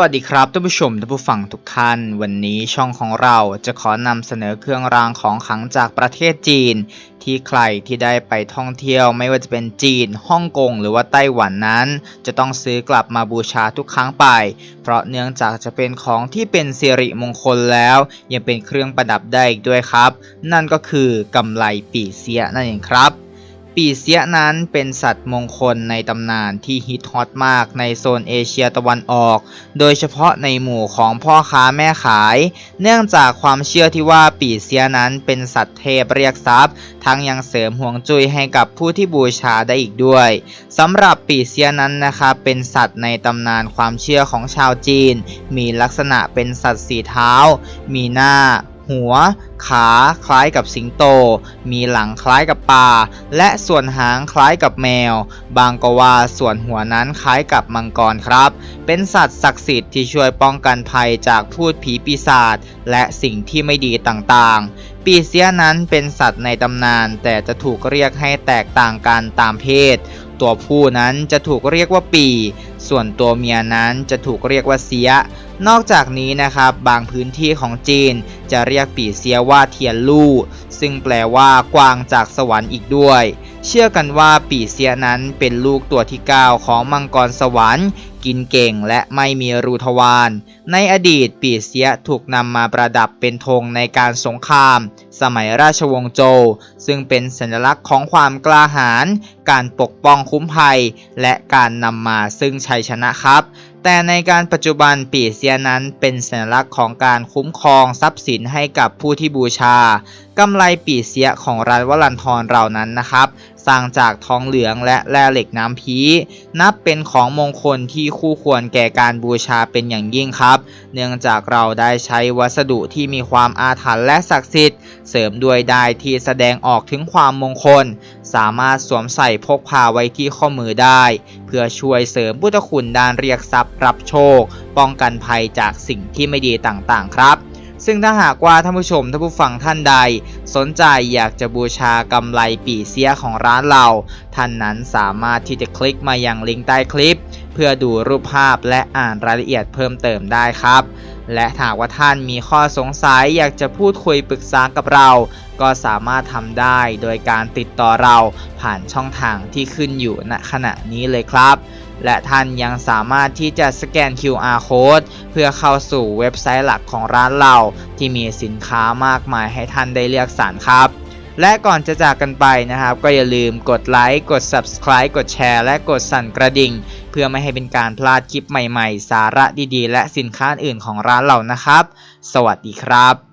วัสดีครับท่านผู้ชมท่านผู้ฟังทุกท่าน วันนี้ช่องของเราจะขอนำเสนอเครื่องรางของขลังจากประเทศจีน ที่ใครที่ได้ไปท่องเที่ยวไม่ว่าจะเป็นจีนฮ่องกงหรือว่าไต้หวันนั้น จะต้องซื้อกลับมาบูชาทุกครั้งไป เพราะเนื่องจากจะเป็นของที่เป็นสิริมงคลแล้ว ยังเป็นเครื่องประดับได้อีกด้วยครับ นั่นก็คือกำไลปีเสียนั่นเองครับ ปีเสียนั้นเป็นสัตว์มงคลในตำนานที่ฮิตฮอตมากในโซนเอเชียตะวันออก โดยเฉพาะในหมู่ของพ่อค้าแม่ขาย เนื่องจากความเชื่อที่ว่าปีเสียนั้นเป็นสัตว์เทพเรียกทรัพย์ ทั้งยังเสริมห่วงจุ้ยให้กับผู้ที่บูชาได้อีกด้วยสำหรับปีเสียนั้นนะครับเป็นสัตว์ในตำนานความเชื่อของชาวจีน มีลักษณะเป็นสัตว์สีเท้า มีหน้า หัว ขาคล้ายกับสิงโต มีหลังคล้ายกับปลา และส่วนหางคล้ายกับแมว บางก็ว่าส่วนหัวนั้นคล้ายกับมังกรครับ เป็นสัตว์ศักดิ์สิทธิ์ที่ช่วยป้องกันภัยจากพูดผีปีศาจและสิ่งที่ไม่ดีต่างๆ ปีเสียนั้นเป็นสัตว์ในตำนาน แต่จะถูกเรียกให้แตกต่างกันตามเพศ ตัวผู้นั้นจะถูกเรียกว่าปี ส่วนตัวเมียนั้นจะถูกเรียกว่าเสีย นอกจากนี้นะครับบางพื้นที่ของจีนจะเรียกปีเสียว่าเทียนลู่ซึ่งแปลว่ากวางจากสวรรค์อีกด้วย เชื่อกันว่าปีเสียนั้นเป็นลูกตัวที่ 9 ของมังกรสวรรค์ กินเก่งและไม่มีรูทวาร ในอดีตปีเสียถูกนำมาประดับเป็นธงในการสงคราม สมัยราชวงศ์โจวซึ่งเป็นสัญลักษณ์ของความกล้าหาญ การปกป้องคุ้มภัย และการนำมาซึ่งชัยชนะครับ แต่ในการปัจจุบันปีเสียนั้นเป็นสัญลักษณ์ของการคุ้มครองทรัพย์สินให้กับผู้ที่บูชากำไลปีเสียของร้านวลันทรเรานั้นนะครับ สร้างจากทองเหลืองและแร่เหล็กน้ำพีนับเป็นของมงคลที่คู่ควรแก่การบูชาเป็นอย่างยิ่งครับ เนื่องจากเราได้ใช้วัสดุที่มีความอาถรรพ์และศักดิ์สิทธิ์ เสริมด้วยได้ที่แสดงออกถึงความมงคล สามารถสวมใส่พกพาไว้ที่ข้อมือได้ เพื่อช่วยเสริมพุทธคุณด้านเรียกทรัพย์รับโชค ป้องกันภัยจากสิ่งที่ไม่ดีต่างๆ ครับ ซึ่งถ้าหากว่าท่านผู้ชมท่านผู้ฟังท่านใด สนใจอยากจะบูชากำไรปีเสียของร้านเรา ท่านนั้นสามารถที่จะคลิกมายังลิงก์ใต้คลิป พื่อดูรูปภาพและอ่านรายละเอียดเพิ่มเติมได้ครับ และหากว่าท่านมีข้อสงสัยอยากจะพูดคุยปรึกษากับเรา ก็สามารถทำได้โดยการติดต่อเราผ่านช่องทางที่ขึ้นอยู่ณขณะนี้เลยครับและท่านยังสามารถที่จะสแกน QR code เพื่อเข้าสู่เว็บไซต์หลักของร้านเรา ที่มีสินค้ามากมายให้ท่านได้เลือกสรรครับ และก่อนจะจากกันไปนะครับ ก็อย่าลืมกดไลค์ กด Subscribe กดแชร์ และกดสั่นกระดิ่ง พื่อไม่ให้เป็นการพลาดคลิปใหม่ๆ สาระดีๆ และสินค้าอื่นของร้านเรานะครับ สวัสดีครับ